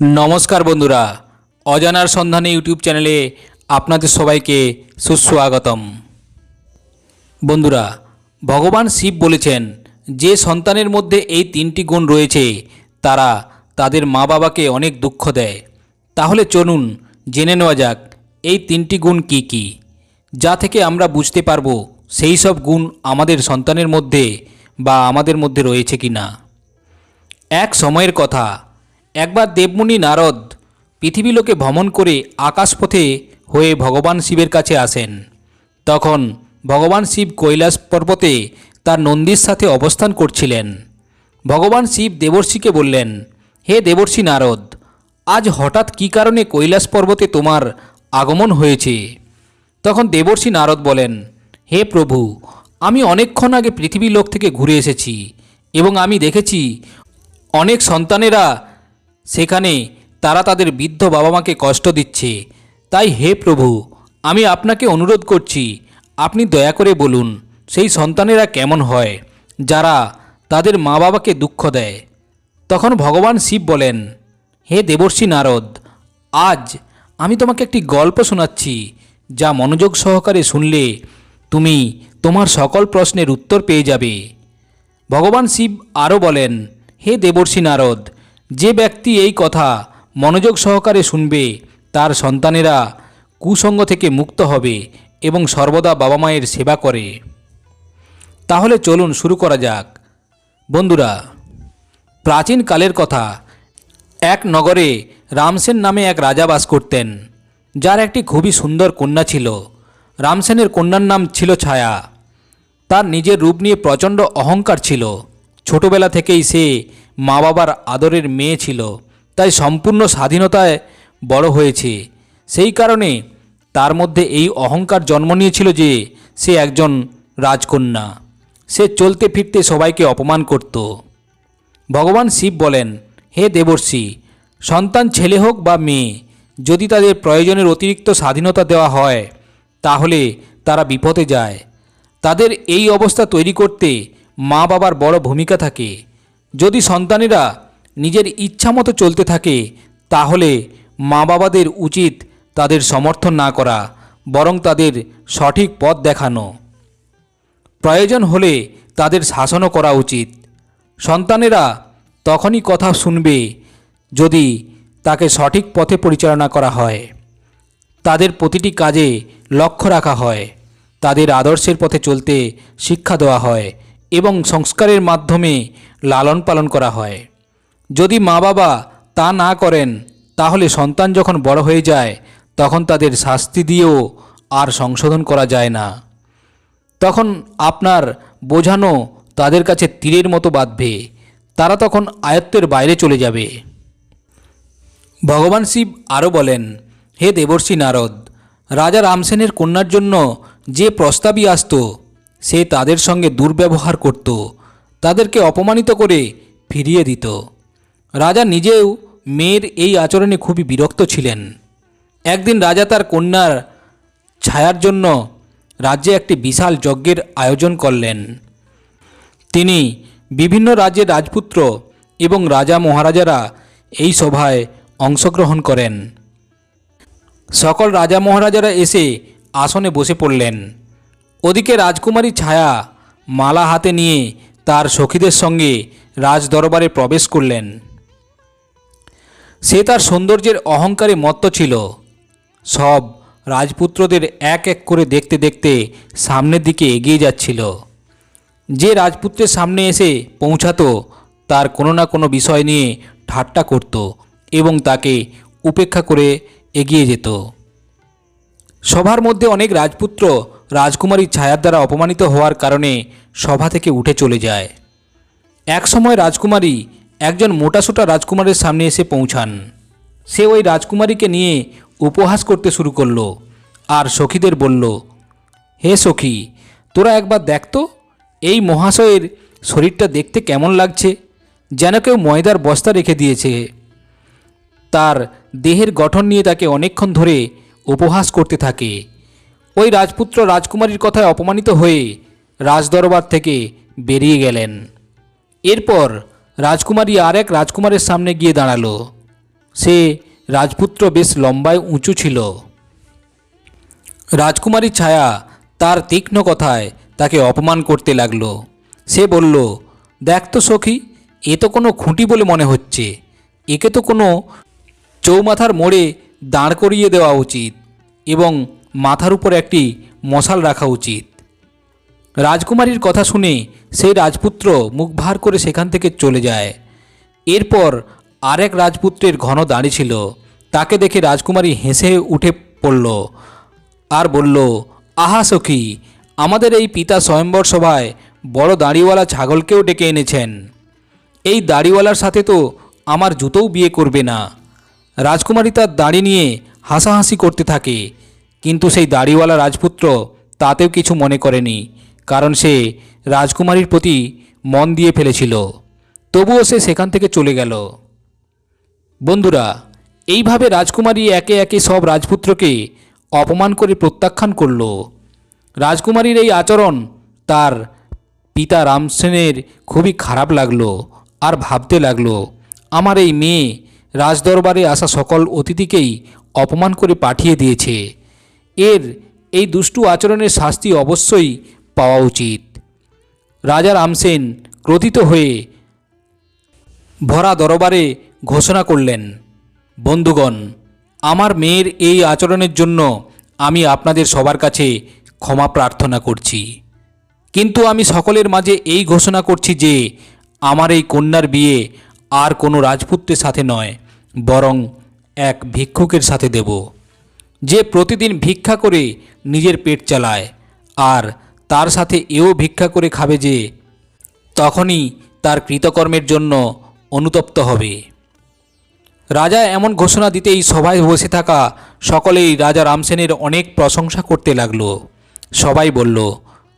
নমস্কার বন্ধুরা, অজানার সন্ধানে ইউটিউব চ্যানেলে আপনাদের সবাইকে সুস্বাগতম। বন্ধুরা, ভগবান শিব বলেছেন, যে সন্তানের মধ্যে এই তিনটি গুণ রয়েছে, তারা তাদের মা বাবাকে অনেক দুঃখ দেয়। তাহলে চলুন জেনে নেওয়া যাক, এই তিনটি গুণ কি কি? যা থেকে আমরা বুঝতে পারব সেই সব গুণ আমাদের সন্তানের মধ্যে বা আমাদের মধ্যে রয়েছে কি না এক, সময়ের কথা। একবার দেবমুনি নারদ পৃথিবীলোকে ভ্রমণ করে আকাশপথে হয়ে ভগবান শিবের কাছে আসেন। তখন ভগবান শিব কৈলাস পর্বতে তার নন্দীর সাথে অবস্থান করছিলেন। ভগবান শিব দেবর্ষিকে বললেন, হে দেবর্ষি নারদ, আজ হঠাৎ কী কারণে কৈলাস পর্বতে তোমার আগমন হয়েছে? তখন দেবর্ষি নারদ বলেন, হে প্রভু, আমি অনেকক্ষণ আগে পৃথিবী লোক থেকে ঘুরে এসেছি এবং আমি দেখেছি অনেক সন্তানেরা সেখানে তারা তাদের বৃদ্ধ বাবা মাকে কষ্ট দিচ্ছে। তাই হে প্রভু, আমি আপনাকে অনুরোধ করছি, আপনি দয়া করে বলুন, সেই সন্তানেরা কেমন হয়, যারা তাদের মা বাবাকে দুঃখ দেয়। তখন ভগবান শিব বলেন, হে দেবর্ষী নারদ, আজ আমি তোমাকে একটি গল্প শোনাচ্ছি, যা মনোযোগ সহকারে শুনলে তুমি তোমার সকল প্রশ্নের উত্তর পেয়ে যাবে। ভগবান শিব আরও বলেন, হে দেবর্ষী নারদ যে ব্যক্তি এই কথা মনোযোগ সহকারে শুনবে, তার সন্তানেরা কুসঙ্গ থেকে মুক্ত হবে এবং সর্বদা বাবা মায়ের সেবা করে। তাহলে চলুন শুরু করা যাক। বন্ধুরা, প্রাচীন কালের কথা। এক নগরে রামসেন নামে এক রাজা বাস করতেন, যার একটি খুবই সুন্দর কন্যা ছিল। রামসেনের কন্যার নাম ছিল ছায়া। তার নিজের রূপ নিয়ে প্রচণ্ড অহংকার ছিল। ছোটবেলা থেকেই সে মা বাবার আদরের মেয়ে ছিল, তাই সম্পূর্ণ স্বাধীনতায় বড় হয়েছে। সেই কারণে তার মধ্যে এই অহংকার জন্ম নিয়েছিল যে সে একজন রাজকন্যা। সে চলতে ফিরতে সবাইকে অপমান করত। ভগবান শিব বলেন, হে দেবর্ষি, সন্তান ছেলে হোক বা মেয়ে, যদি তাদের প্রয়োজনের অতিরিক্ত স্বাধীনতা দেওয়া হয়, তাহলে তারা বিপদে যায়। তাদের এই অবস্থা তৈরি করতে মা বাবার বড় ভূমিকা থাকে। যদি সন্তানেরা নিজের ইচ্ছা মতো চলতে থাকে, তাহলে মা বাবাদের উচিত তাদের সমর্থন না করা, বরং তাদের সঠিক পথ দেখানো। প্রয়োজন হলে তাদের শাসনও করা উচিত। সন্তানেরা তখনই কথা শুনবে যদি তাকে সঠিক পথে পরিচালনা করা হয়। তাদের প্রতিটি কাজে লক্ষ্য রাখা হয়। তাদের আদর্শের পথে চলতে শিক্ষা দেওয়া হয়। এবং সংস্কারের মাধ্যমে লালন পালন করা হয়। যদি মা বাবা তা না করেন, তাহলে সন্তান যখন বড় হয়ে যায়, তখন তাদের শাস্তি দিয়েও আর সংশোধন করা যায় না। তখন আপনার বোঝানো তাদের কাছে তীরের মতো বাঁধবে। তারা তখন আয়ত্তের বাইরে চলে যাবে। ভগবান শিব আরও বলেন, হে দেবর্ষী নারদ, রাজা রামসেনের কন্যার জন্য যে প্রস্তাবই আসত সে তাদের সঙ্গে দুর্ব্যবহার করত, তাদেরকে অপমানিত করে ফিরিয়ে দিত। রাজা নিজেও মেয়ের এই আচরণে খুবই বিরক্ত ছিলেন। একদিন রাজা তার কন্যার ছায়ার জন্য রাজ্যে একটি বিশাল যজ্ঞের আয়োজন করলেন। তিনি বিভিন্ন রাজ্যের রাজপুত্র এবং রাজা মহারাজারা এই সভায় অংশগ্রহণ করেন। সকল রাজা মহারাজারা এসে আসনে বসে পড়লেন। ওদিকে রাজকুমারী ছায়া মালা হাতে নিয়ে তার সখীদের সঙ্গে রাজ দরবারে প্রবেশ করলেন। সে তার সৌন্দর্যের অহংকারে মত্ত ছিল। সব রাজপুত্রদের এক এক করে দেখতে দেখতে সামনের দিকে এগিয়ে যাচ্ছিল। যে রাজপুত্রের সামনে এসে পৌঁছাতো, তার কোনো না কোনো বিষয় নিয়ে ঠাট্টা করত এবং তাকে উপেক্ষা করে এগিয়ে যেত। সভার মধ্যে অনেক রাজপুত্র রাজকুমারীর ছায়ার দ্বারা অপমানিত হওয়ার কারণে সভা থেকে উঠে চলে যায়। এক সময় রাজকুমারী একজন মোটাসোটা রাজকুমারের সামনে এসে পৌঁছান। সে ওই রাজকুমারীকে নিয়ে উপহাস করতে শুরু করল আর সখীদের বলল, হে সখী, তোরা একবার দেখ তো, এই মহাশয়ের শরীরটা দেখতে কেমন লাগছে, যেন কেউ ময়দার বস্তা রেখে দিয়েছে। তার দেহের গঠন নিয়ে তাকে অনেকক্ষণ ধরে উপহাস করতে থাকে। ওই রাজপুত্র রাজকুমারীর কথায় অপমানিত হয়ে রাজদরবার থেকে বেরিয়ে গেলেন। এরপর রাজকুমারী আর এক রাজকুমারের সামনে গিয়ে দাঁড়াল। সে রাজপুত্র বেশ লম্বায় উঁচু ছিল। রাজকুমারীর ছায়া তার তীক্ষ্ণ কথায় তাকে অপমান করতে লাগল। সে বলল, দেখ তো সখী, এ তো কোনো খুঁটি বলে মনে হচ্ছে। একে তো কোনো চৌমাথার মোড়ে দাঁড় করিয়ে দেওয়া উচিত এবং মাথার উপর একটি মশাল রাখা উচিত। রাজকুমারীর কথা শুনে সেই রাজপুত্র মুখ ভার করে সেখান থেকে চলে যায়। এরপর আরেক রাজপুত্রের ঘন দাঁড়িয়ে ছিল। তাকে দেখে রাজকুমারী হেসে উঠে পড়ল আর বলল, আহা সখী, আমাদের এই পিতা স্বয়ম্বর সভায় বড় দাড়িওয়ালা ছাগলকেও ডেকে এনেছেন। এই দাড়িওয়ালার সাথে তো আমার জুতোও বিয়ে করবে না। রাজকুমারী তার দাড়ি নিয়ে হাসাহাসি করতে থাকে। কিন্তু সেই দাড়িওয়ালা রাজপুত্র তাতেও কিছু মনে করেনি, কারণ সে রাজকুমারীর প্রতি মন দিয়ে ফেলেছিল। তবুও সে সেখান থেকে চলে গেল। বন্ধুরা, এইভাবে রাজকুমারী একে একে সব রাজপুত্রকে অপমান করে প্রত্যাখ্যান করল। রাজকুমারীর এই আচরণ তার পিতা রামসেনের খুবই খারাপ লাগল আর ভাবতে লাগল, আমার এই মেয়ে রাজদরবারে আসা সকল অতিথিকেই অপমান করে পাঠিয়ে দিয়েছে। এর এই দুষ্টু আচরণের শাস্তি অবশ্যই পাওয়া উচিত। রাজা রামসেন ক্রোধিত হয়ে ভরা দরবারে ঘোষণা করলেন, বন্ধুগণ, আমার মেয়ের এই আচরণের জন্য আমি আপনাদের সবার কাছে ক্ষমা প্রার্থনা করছি। কিন্তু আমি সকলের মাঝে এই ঘোষণা করছি যে, আমার এই কন্যার বিয়ে আর কোনো রাজপুত্রের সাথে নয়, বরং এক ভিক্ষুকের সাথে দেব। যে প্রতিদিন ভিক্ষা করে নিজের পেট চালায়, আর তার সাথে এও ভিক্ষা করে খাবে যে, তখনই তার কৃতকর্মের জন্য অনুতপ্ত হবে। রাজা এমন ঘোষণা দিতেই সভায় বসে থাকা সকলেই রাজা রামসেনের অনেক প্রশংসা করতে লাগল। সবাই বলল,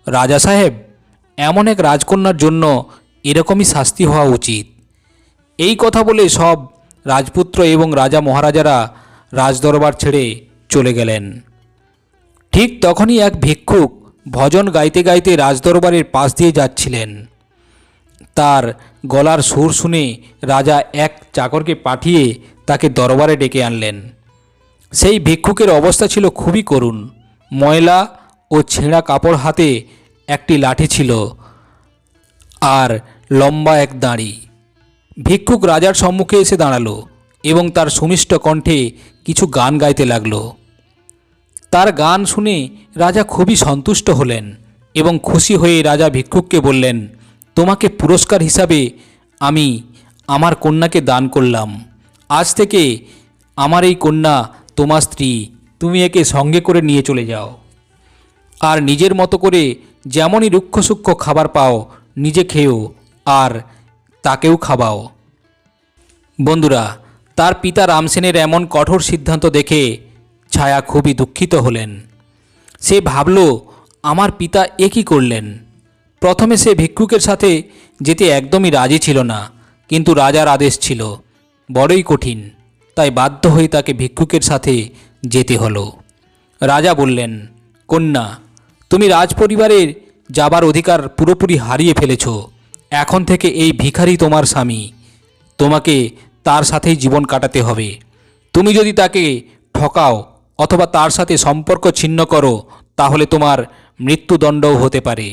রাজা সাহেব, এমন এক রাজকন্যার জন্য এরকমই শাস্তি হওয়া উচিত। এই কথা বলে সব রাজপুত্র এবং রাজা মহারাজারা রাজদরবার ছেড়ে চলে গেলেন। ঠিক তখনই এক ভিক্ষুক ভজন গাইতে গাইতে রাজদরবারের পাশ দিয়ে যাচ্ছিলেন। তার গলার সুর শুনে রাজা এক চাকরকে পাঠিয়ে তাকে দরবারে ডেকে আনলেন। সেই ভিক্ষুকের অবস্থা ছিল খুবই করুণ। ময়লা ও ছেঁড়া কাপড় হাতে একটি লাঠি ছিল আর লম্বা এক দাঁড়ি। ভিক্ষুক রাজার সম্মুখে এসে দাঁড়াল এবং তার সুমিষ্ট কণ্ঠে কিছু গান গাইতে লাগল। তার গান শুনে রাজা খুবই সন্তুষ্ট হলেন এবং খুশি হয়ে রাজা ভিক্ষুককে বললেন, তোমাকে পুরস্কার হিসাবে আমি আমার কন্যাকে দান করলাম। আজ থেকে আমার এই কন্যা তোমার স্ত্রী, তুমি একে সঙ্গে করে নিয়ে চলে যাও। আর নিজের মতো করে যেমনই রুক্ষ সূক্ষ্ম খাবার পাও, নিজে খেও আর তাকেও খাওয়াও বন্ধুরা, তার পিতা রামসেনের এমন কঠোর সিদ্ধান্ত দেখে ছায়া খুবই দুঃখিত হলেন। সে ভাবল, আমার পিতা এ কী করলেন? প্রথমে সে ভিক্ষুকের সাথে যেতে একদমই রাজি ছিল না, কিন্তু রাজার আদেশ ছিল, বড়ই কঠিন। তাই বাধ্য হয়ে তাকে ভিক্ষুকের সাথে যেতে হলো। রাজা বললেন, কন্যা, তুমি রাজপরিবারের যাবার অধিকার পুরোপুরি হারিয়ে ফেলেছ। এখন থেকে এই ভিখারি তোমার স্বামী। তোমাকে তার সাথেই জীবন কাটাতে হবে। তুমি যদি তাকে ঠকাও অথবা তার সাথে সম্পর্ক ছিন্ন করো, তাহলে তোমার মৃত্যুদণ্ডও হতে পারে।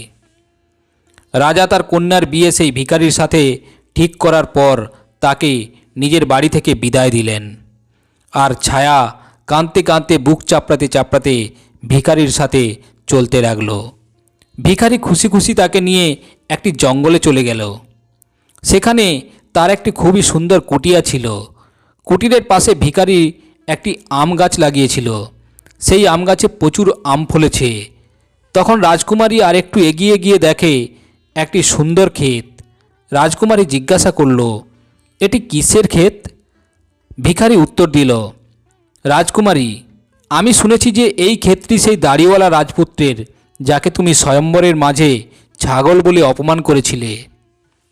রাজা তার কন্যার বিয়ে সেই ভিখারির সাথে ঠিক করার পর তাকে নিজের বাড়ি থেকে বিদায় দিলেন। আর ছায়া কাঁদতে কাঁদতে বুক চাপড়াতে চাপড়াতে ভিখারির সাথে চলতে লাগল। ভিখারি খুশি খুশি তাকে নিয়ে একটি জঙ্গলে চলে গেল। সেখানে তার একটি খুবই সুন্দর কুটিয়া ছিল। কুটিরের পাশে ভিখারি একটি আম গাছ লাগিয়েছিল। সেই আম গাছে প্রচুর আম ফলেছে। তখন রাজকুমারী আর একটু এগিয়ে গিয়ে দেখে একটি সুন্দর ক্ষেত। রাজকুমারী জিজ্ঞাসা করল, এটি কিসের ক্ষেত? ভিখারি উত্তর দিল, রাজকুমারী, আমি শুনেছি যে এই ক্ষেতটি সেই দাড়িওয়ালা রাজপুত্রের, যাকে তুমি স্বয়ম্বরের মাঝে ছাগল বলে অপমান করেছিলে।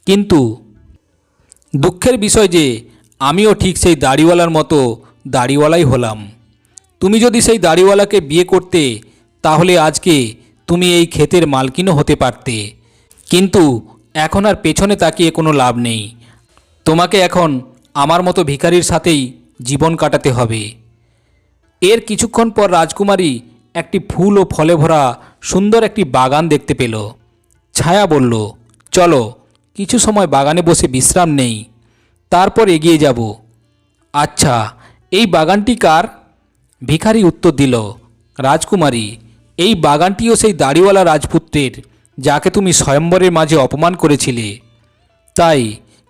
কিন্তু দুঃখের বিষয় যে, আমিও ঠিক সেই দাড়িওয়ালার মতো দাড়িওয়ালাই হলাম। তুমি যদি সেই দাড়িওয়ালাকে বিয়ে করতে, তাহলে আজকে তুমি এই ক্ষেতের মালকিনও হতে পারতে। কিন্তু এখন আর পেছনে তাকিয়ে কোনো লাভ নেই। তোমাকে এখন আমার মতো ভিখারির সাথেই জীবন কাটাতে হবে। এর কিছুক্ষণ পর রাজকুমারী একটি ফুল ও ফলে ভরা সুন্দর একটি বাগান দেখতে পেল। ছায়া বলল, চলো, কিছু সময় বাগানে বসে বিশ্রাম নেই। তারপর এগিয়ে যাব। আচ্ছা এই বাগানটি কার? ভিখারি উত্তর দিল, রাজকুমারী, এই বাগানটিও সেই দাড়িওয়ালা রাজপুত্রের, যাকে তুমি স্বয়ম্বরের মাঝে অপমান করেছিলে। তাই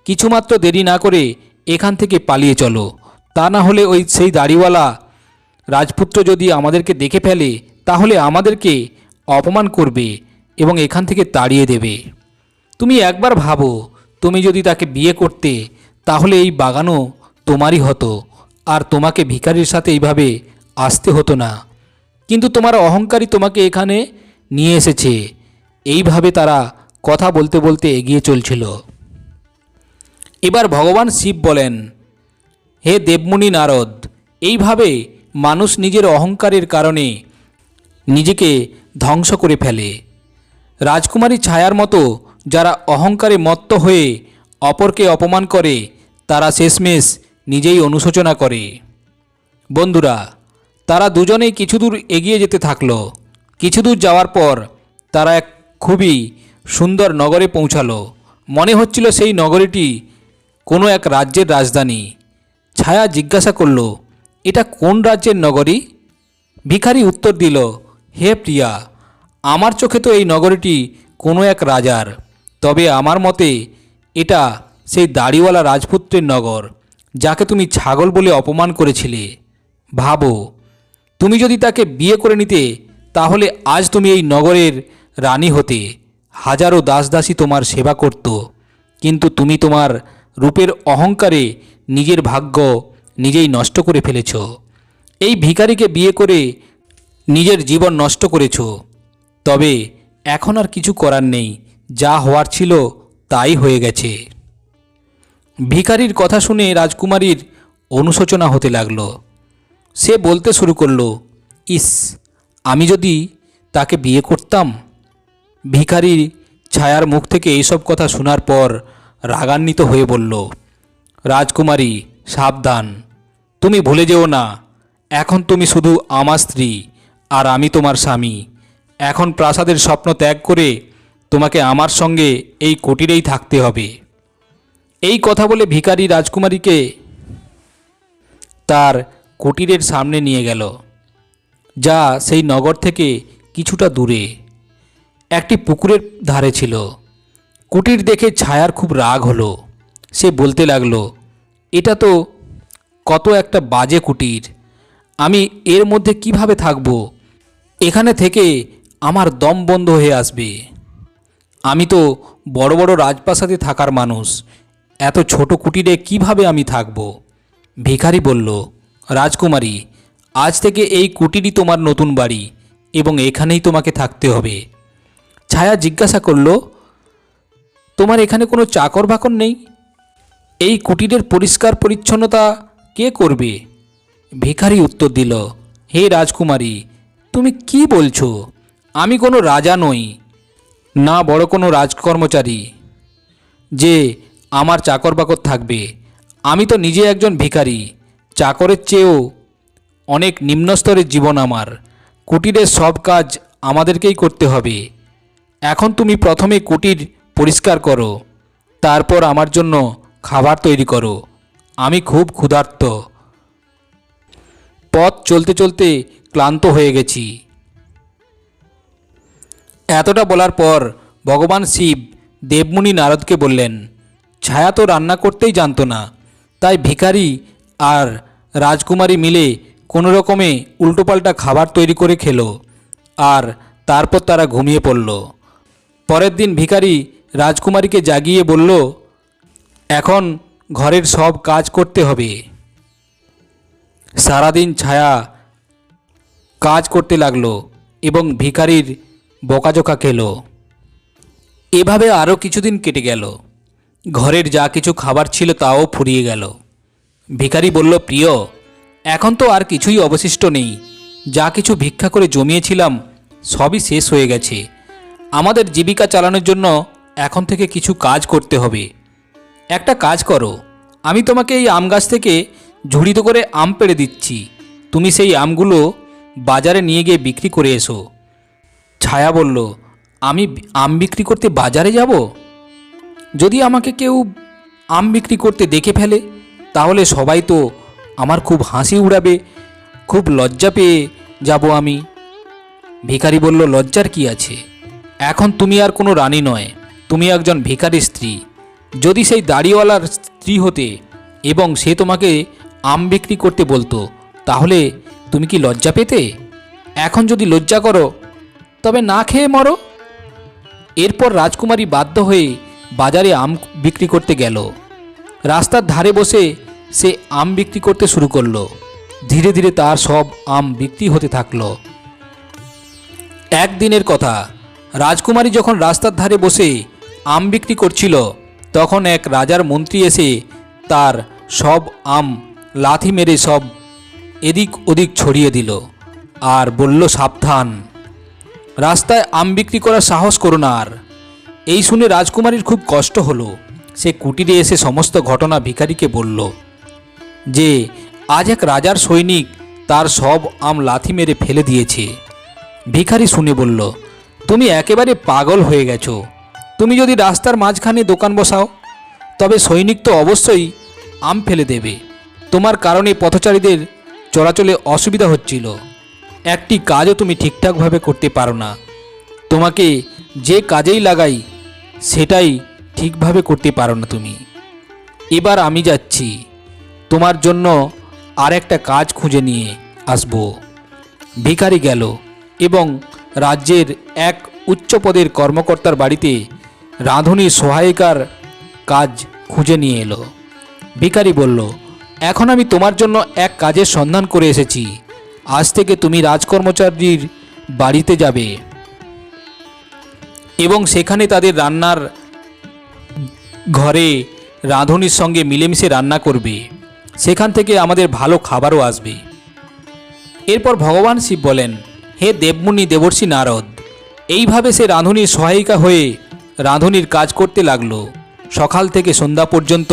কিছুমাত্র দেরি না করে এখান থেকে পালিয়ে চলো। তা না হলে ওই সেই দাড়িওয়ালা রাজপুত্র যদি আমাদেরকে দেখে ফেলে, তাহলে আমাদেরকে অপমান করবে এবং এখান থেকে তাড়িয়ে দেবে। তুমি একবার ভাবো, তুমি যদি তাকে বিয়ে করতে, তাহলে এই বাগানও তোমারই হতো। আর তোমাকে ভিখারির সাথে এইভাবে আসতে হতো না। কিন্তু তোমার অহংকারী তোমাকে এখানে নিয়ে এসেছে। এইভাবে তারা কথা বলতে বলতে এগিয়ে চলছিল। এবার ভগবান শিব বলেন, হে দেবমুনি নারদ, এইভাবে মানুষ নিজের অহংকারের কারণে নিজেকে ধ্বংস করে ফেলে। রাজকুমারী ছায়ার মতো যারা অহংকারে মত্ত হয়ে অপরকে অপমান করে, তারা শেষমেশ নিজেই অনুশোচনা করে। বন্ধুরা, তারা দুজনেই কিছু দূর এগিয়ে যেতে থাকল। কিছু দূর যাওয়ার পর তারা এক খুবই সুন্দর নগরে পৌঁছালো। মনে হচ্ছিল সেই নগরীটি কোনো এক রাজ্যের রাজধানী। ছায়া জিজ্ঞাসা করল, এটা কোন রাজ্যের নগরী? ভিখারি উত্তর দিল, হে প্রিয়া, আমার চোখে তো এই নগরীটি কোনো এক রাজার। তবে আমার মতে এটা সেই দাড়িওয়ালা রাজপুত্রের নগর। যাকে তুমি ছাগল বলে অপমান করেছিলে। ভাবো, তুমি যদি তাকে বিয়ে করে নিতে, তাহলে আজ তুমি এই নগরের রানী হতে। হাজারো দাসদাসী তোমার সেবা করত, কিন্তু তুমি তোমার রূপের অহংকারে নিজের ভাগ্য নিজেই নষ্ট করে ফেলেছ। এই ভিখারিকে বিয়ে করে নিজের জীবন নষ্ট করেছ। তবে এখন আর কিছু করার নেই, যা হওয়ার ছিল তাই হয়ে গেছে। ভিখারির কথা শুনে রাজকুমারীর অনুশোচনা হতে লাগল। সে বলতে শুরু করল, ইস, আমি যদি তাকে বিয়ে করতাম? ভিখারির ছায়ার মুখ থেকে এইসব কথা শোনার পর রাগান্বিত হয়ে বলল, রাজকুমারী, সাবধান। তুমি ভুলে যেও না, এখন তুমি শুধু আমার স্ত্রী আর আমি তোমার স্বামী। এখন প্রাসাদের স্বপ্ন ত্যাগ করে তোমাকে আমার সঙ্গে এই কুটিরেই থাকতে হবে। এই কথা বলে ভিখারি রাজকুমারীকে তার কুটিরের সামনে নিয়ে গেল, যা সেই নগর থেকে কিছুটা দূরে। একটি পুকুরের ধারে ছিল। কুটির দেখে ছায়ার খুব রাগ হলো। সে বলতে লাগল, এটা তো কত একটা বাজে কুটির। আমি এর মধ্যে কীভাবে থাকব? এখানে থেকে আমার দম বন্ধ হয়ে আসবে। আমি তো বড় বড় রাজপ্রাসাদে থাকার মানুষ। এত ছোট কুটিরে কীভাবে আমি থাকব? ভিখারি বলল, রাজকুমারী, আজ থেকে এই কুটিরই তোমার নতুন বাড়ি এবং এখানেই তোমাকে থাকতে হবে। ছায়া জিজ্ঞাসা করল, তোমার এখানে কোনো চাকর বাকর নেই? এই কুটিরের পরিষ্কার পরিচ্ছন্নতা কে করবে? ভিখারি উত্তর দিল, হে রাজকুমারী, তুমি কি বলছো? আমি কোনো রাজা নই, না বড় কোনো রাজকর্মচারী। যে আমার চাকর বাকর থাকবে। আমি তো নিজে একজন ভিখারি। চাকরের চেয়েও অনেক নিম্নস্তরের জীবন আমার। কুটিরের সব কাজ আমাদেরকেই করতে হবে। এখন তুমি প্রথমে কুটির পরিষ্কার করো। তারপর আমার জন্য খাবার তৈরি করো। আমি খুব ক্ষুধার্ত। পথ চলতে চলতে ক্লান্ত হয়ে গেছি। এতটা বলার পর ভগবান শিব দেবমুনি নারদকে বললেন ছায়া তো রান্না করতেই জানতো না। তাই ভিখারি আর রাজকুমারী মিলে কোনো রকমে উল্টোপাল্টা খাবার তৈরি করে খেলো আর তারপর তারা ঘুমিয়ে পড়ল। পরের দিন ভিখারি রাজকুমারীকে জাগিয়ে বলল, এখন ঘরের সব কাজ করতে হবে। সারাদিন ছায়া কাজ করতে লাগল এবং ভিখারির বকাঝোকা খেলো। এভাবে আরও কিছুদিন কেটে গেল। ঘরের যা কিছু খাবার ছিল তাও ফুরিয়ে গেল। ভিখারি বলল, প্রিয়, এখন তো আর কিছুই অবশিষ্ট নেই। যা কিছু ভিক্ষা করে জমিয়েছিলাম, সবই শেষ হয়ে গেছে। আমাদের জীবিকা চালানোর জন্য এখন থেকে কিছু কাজ করতে হবে। একটা কাজ করো, আমি তোমাকে এই আম গাছ থেকে ঝুড়িতে করে আম পেড়ে দিচ্ছি। তুমি সেই আমগুলো বাজারে নিয়ে গিয়ে বিক্রি করে এসো। ছায়া বলল, আমি আম বিক্রি করতে বাজারে যাব? যদি আমাকে কেউ আম বিক্রি করতে দেখে ফেলে, তাহলে সবাই তো আমার খুব হাসি উড়াবে, খুব লজ্জা পেয়ে যাব আমি। ভিখারি বলল, লজ্জার কি আছে? এখন তুমি আর কোনো রানী নয়, তুমি একজন ভিখারি স্ত্রী। যদি সেই দাড়িওয়ালার স্ত্রী হতে এবং সে তোমাকে আম বিক্রি করতে বলতো, তাহলে তুমি কি লজ্জা পেতে? এখন যদি লজ্জা করো, তবে না খেয়ে মরো। এরপর রাজকুমারী বাধ্য হয়ে বাজারে আম বিক্রি করতে গেল। রাস্তার ধারে বসে সে আম বিক্রি করতে শুরু করল। ধীরে ধীরে তার সব আম বিক্রি হতে থাকল। একদিনের কথা, রাজকুমারী যখন রাস্তার ধারে বসে আম বিক্রি করছিল, তখন এক রাজার মন্ত্রী এসে তার সব আম লাথি মেরে সব এদিক ওদিক ছড়িয়ে দিল আর বলল, সাবধান। রাস্তায় আম বিক্রি করার সাহস করো না আর। এই শুনে রাজকুমারীর খুব কষ্ট হলো। সে কুটিরে এসে সমস্ত ঘটনা ভিখারিকে বলল, যে, আজ এক রাজার সৈনিক তার সব আম লাথি মেরে ফেলে দিয়েছে। ভিখারি শুনে বলল, তুমি একেবারে পাগল হয়ে গেছো। তুমি যদি রাস্তার মাঝখানে দোকান বসাও, তবে সৈনিক তো অবশ্যই আম ফেলে দেবে। তোমার কারণে পথচারীদের চলাচলে অসুবিধা হচ্ছিল। একটি কাজও তুমি ঠিকঠাকভাবে করতে পারো না। তোমাকে যে কাজেই লাগাই সেটাই ঠিকভাবে করতে পারো না তুমি। এবার আমি যাচ্ছি। তোমার জন্য আর একটা কাজ খুঁজে নিয়ে আসব। ভিখারি গেল এবং রাজ্যের এক উচ্চপদের কর্মকর্তার বাড়িতে রাঁধুনির সহায়িকার কাজ খুঁজে নিয়ে এলো। ভিখারি বলল, এখন আমি তোমার জন্য এক কাজের সন্ধান করে এসেছি। আজ থেকে তুমি রাজকর্মচারীর বাড়িতে যাবে। এবং সেখানে তাদের রান্নার ঘরে রাঁধুনির সঙ্গে মিলেমিশে রান্না করবে। সেখান থেকে আমাদের ভালো খাবারও আসবে। এরপর ভগবান শিব বলেন, হে দেবমুনি দেবর্ষি নারদ, এইভাবে সে রাঁধুনির সহায়িকা হয়ে রাঁধুনির কাজ করতে লাগল। সকাল থেকে সন্ধ্যা পর্যন্ত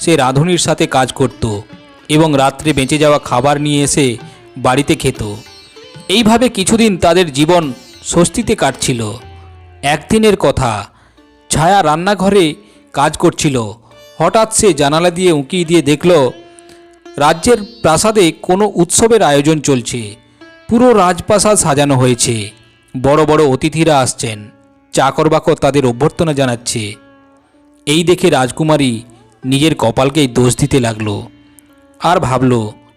সে রাঁধুনির সাথে কাজ করত এবং রাত্রে বেঁচে যাওয়া খাবার নিয়ে এসে বাড়িতে খেত। এইভাবে কিছুদিন তাদের জীবন স্বস্তিতে কাটছিল। একদিনের কথা। ছায়া রান্নাঘরে কাজ করছিল। হঠাৎ সে জানালা দিয়ে উঁকি দিয়ে দেখল, রাজ্যের প্রাসাদে কোনো উৎসবের আয়োজন চলছে। পুরো রাজপ্রাসাদ সাজানো হয়েছে। বড় বড় অতিথিরা আসছেন। চাকর বাকর তাদের অভ্যর্থনা জানাচ্ছে। এই দেখে রাজকুমারী নিজের কপালকেই দোষ দিতে লাগল। আর ভাবল,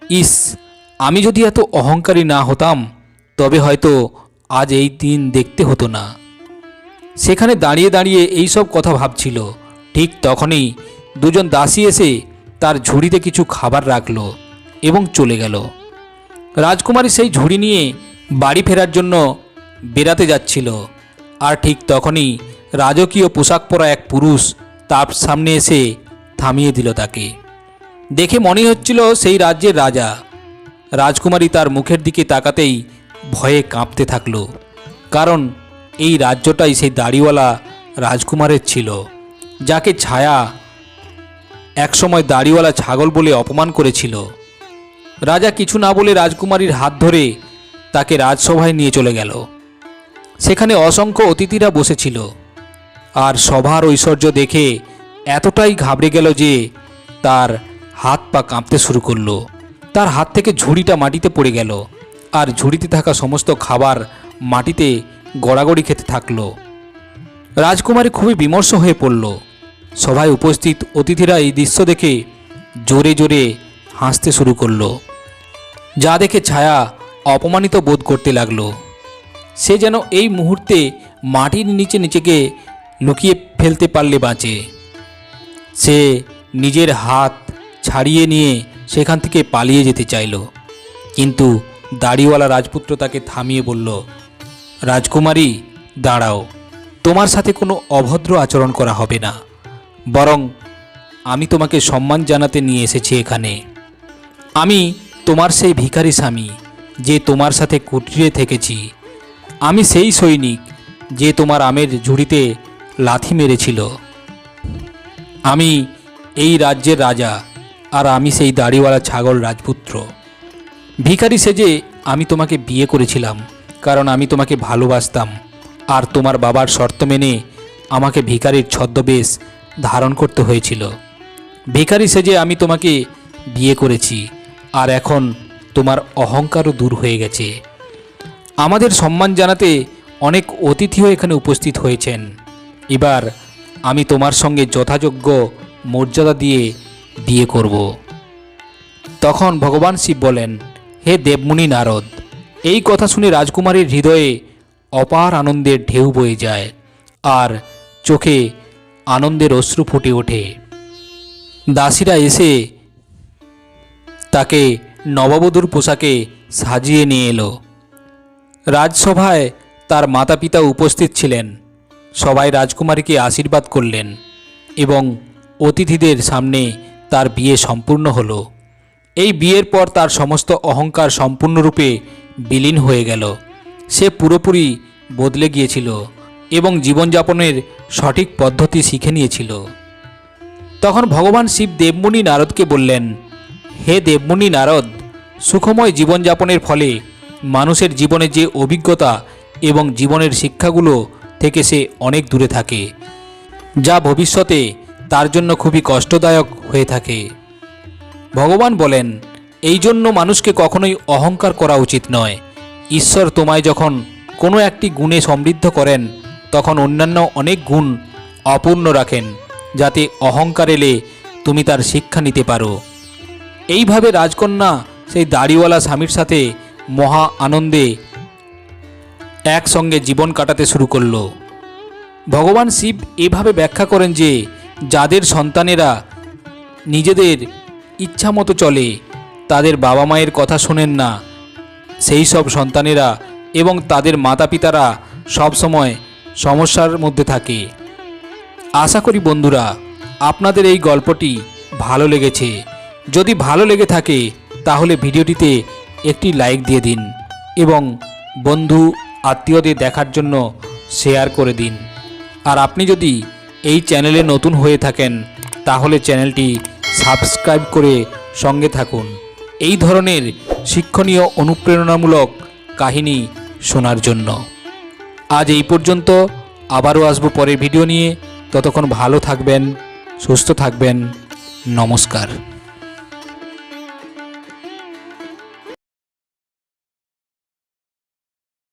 ইস, আমি যদি এত অহংকারী না হতাম, তবে হয়তো আজ এই দিন দেখতে হতো না। সেখানে দাঁড়িয়ে দাঁড়িয়ে এই সব কথা ভাবছিল। ঠিক তখনই দুজন দাসী এসে তার ঝুড়িতে কিছু খাবার রাখল এবং চলে গেল। রাজকুমারী সেই ঝুড়ি নিয়ে বাড়ি ফেরার জন্য বেরাতে যাচ্ছিল। আর ঠিক তখনই রাজকীয় পোশাক পরা এক পুরুষ তার সামনে এসে থামিয়ে দিল তাকে। দেখে মনে হচ্ছিল সেই রাজ্যের রাজা। রাজকুমারী তার মুখের দিকে তাকাতেই ভয়ে কাঁপতে থাকল। কারণ এই রাজ্যটাই সেই দাড়িওয়ালা রাজকুমারের ছিল, যাকে ছায়া একসময় দাড়িওয়ালা ছাগল বলে অপমান করেছিল। রাজা কিছু না বলে রাজকুমারীর হাত ধরে তাকে রাজসভায় নিয়ে চলে গেল। সেখানে অসংখ্য অতিথিরা বসেছিল, আর সভার ঐশ্বর্য দেখে এতটাই ঘাবড়ে গেল যে তার হাত পা কাঁপতে শুরু করল। তার হাত থেকে ঝুড়িটা মাটিতে পড়ে গেল, আর ঝুড়িতে থাকা সমস্ত খাবার মাটিতে গড়াগড়ি খেতে থাকল। রাজকুমারী খুবই বিমর্ষ হয়ে পড়ল। সভায় উপস্থিত অতিথিরা এই দৃশ্য দেখে জোরে জোরে হাসতে শুরু করল। যা দেখে ছায়া অপমানিত বোধ করতে লাগল। সে যেন এই মুহূর্তে মাটির নিচে নিচেকে লুকিয়ে ফেলতে পারলে বাঁচে। সে নিজের হাত ছাড়িয়ে নিয়ে সেখান থেকে পালিয়ে যেতে চাইল। কিন্তু দাড়িওয়ালা রাজপুত্র তাকে থামিয়ে বলল রাজকুমারী, দাঁড়াও। তোমার সাথে কোনো অভদ্র আচরণ করা হবে না। বরং আমি তোমাকে সম্মান জানাতে নিয়ে এসেছি এখানে। আমি তোমার সেই ভিখারি স্বামী, যে তোমার সাথে কুটিরে থেকেছি। আমি সেই সৈনিক, যে তোমার আমের ঝুড়িতে লাথি মেরেছিল। আমি এই রাজ্যের রাজা, আর আমি সেই দাড়িওয়ালা ছাগল রাজপুত্র। ভিখারি সেজে আমি তোমাকে বিয়ে করেছিলাম। কারণ আমি তোমাকে ভালোবাসতাম। আর তোমার বাবার শর্ত মেনে আমাকে ভিখারির ছদ্মবেশ ধারণ করতে হয়েছিল। ভিখারি সেজে আমি তোমাকে বিয়ে করেছি, আর এখন তোমার অহংকারও দূর হয়ে গেছে। আমাদের সম্মান জানাতে অনেক অতিথিও এখানে উপস্থিত হয়েছেন। এবার আমি তোমার সঙ্গে যথাযোগ্য মর্যাদা দিয়ে বিয়ে করব। তখন ভগবান শিব বলেন, হে দেবমুনি নারদ এই কথা শুনে রাজকুমারীর হৃদয়ে অপার আনন্দের ঢেউ বয়ে যায়, আর চোখে আনন্দের অশ্রু ফুটে ওঠে। দাসীরা এসে তাকে নববধূর পোশাকে সাজিয়ে নিয়ে এলো। রাজসভায় তার মাতা পিতা উপস্থিত ছিলেন। সবাই রাজকুমারীকে আশীর্বাদ করলেন এবং অতিথিদের সামনে তার বিয়ে সম্পূর্ণ হলো। এই বিয়ের পর তার সমস্ত অহংকার সম্পূর্ণরূপে বিলীন হয়ে গেল। সে পুরোপুরি বদলে গিয়েছিল এবং জীবনযাপনের সঠিক পদ্ধতি শিখে নিয়েছিল। তখন ভগবান শিব দেবমুনি নারদকে বললেন, হে দেবমুনি নারদ, সুখময় জীবনযাপনের ফলে মানুষের জীবনে যে অভিজ্ঞতা এবং জীবনের শিক্ষাগুলো থেকে সে অনেক দূরে থাকে, যা ভবিষ্যতে তার জন্য খুবই কষ্টদায়ক হয়ে থাকে। ভগবান বলেন এই জন্য মানুষকে কখনোই অহংকার করা উচিত নয়। ঈশ্বর তোমায় যখন কোনো একটি গুণে সমৃদ্ধ করেন, তখন অন্যান্য অনেক গুণ অপূর্ণ রাখেন, যাতে অহংকার এলে তুমি তার শিক্ষা নিতে পারো। এইভাবে রাজকন্যা সেই দাড়িওয়ালা স্বামীর সাথে মহা আনন্দে একসঙ্গে জীবন কাটাতে শুরু করল। ভগবান শিব এভাবে ব্যাখ্যা করেন যে, যাদের সন্তানেরা নিজেদের ইচ্ছা মতো চলে তাদের বাবা মায়ের কথা শোনেন না। সেই সব সন্তানেরা এবং তাদের মাতা পিতারা সবসময় সমস্যার মধ্যে থাকে। আশা করি বন্ধুরা, আপনাদের এই গল্পটি ভালো লেগেছে। যদি ভালো লেগে থাকে, তাহলে ভিডিওটিতে একটি লাইক দিয়ে দিন এবং বন্ধু, আত্মীয়দের দেখার জন্য শেয়ার করে দিন। আর আপনি যদি এই চ্যানেলে নতুন হয়ে থাকেন, তাহলে চ্যানেলটি সাবস্ক্রাইব করে সঙ্গে থাকুন। এই ধরনের শিক্ষণীয় অনুপ্রেরণামূলক কাহিনী শোনার জন্য। আজ এই পর্যন্ত, আবারও আসব পরের ভিডিও নিয়ে। ততক্ষণ ভালো থাকবেন, সুস্থ থাকবেন। নমস্কার।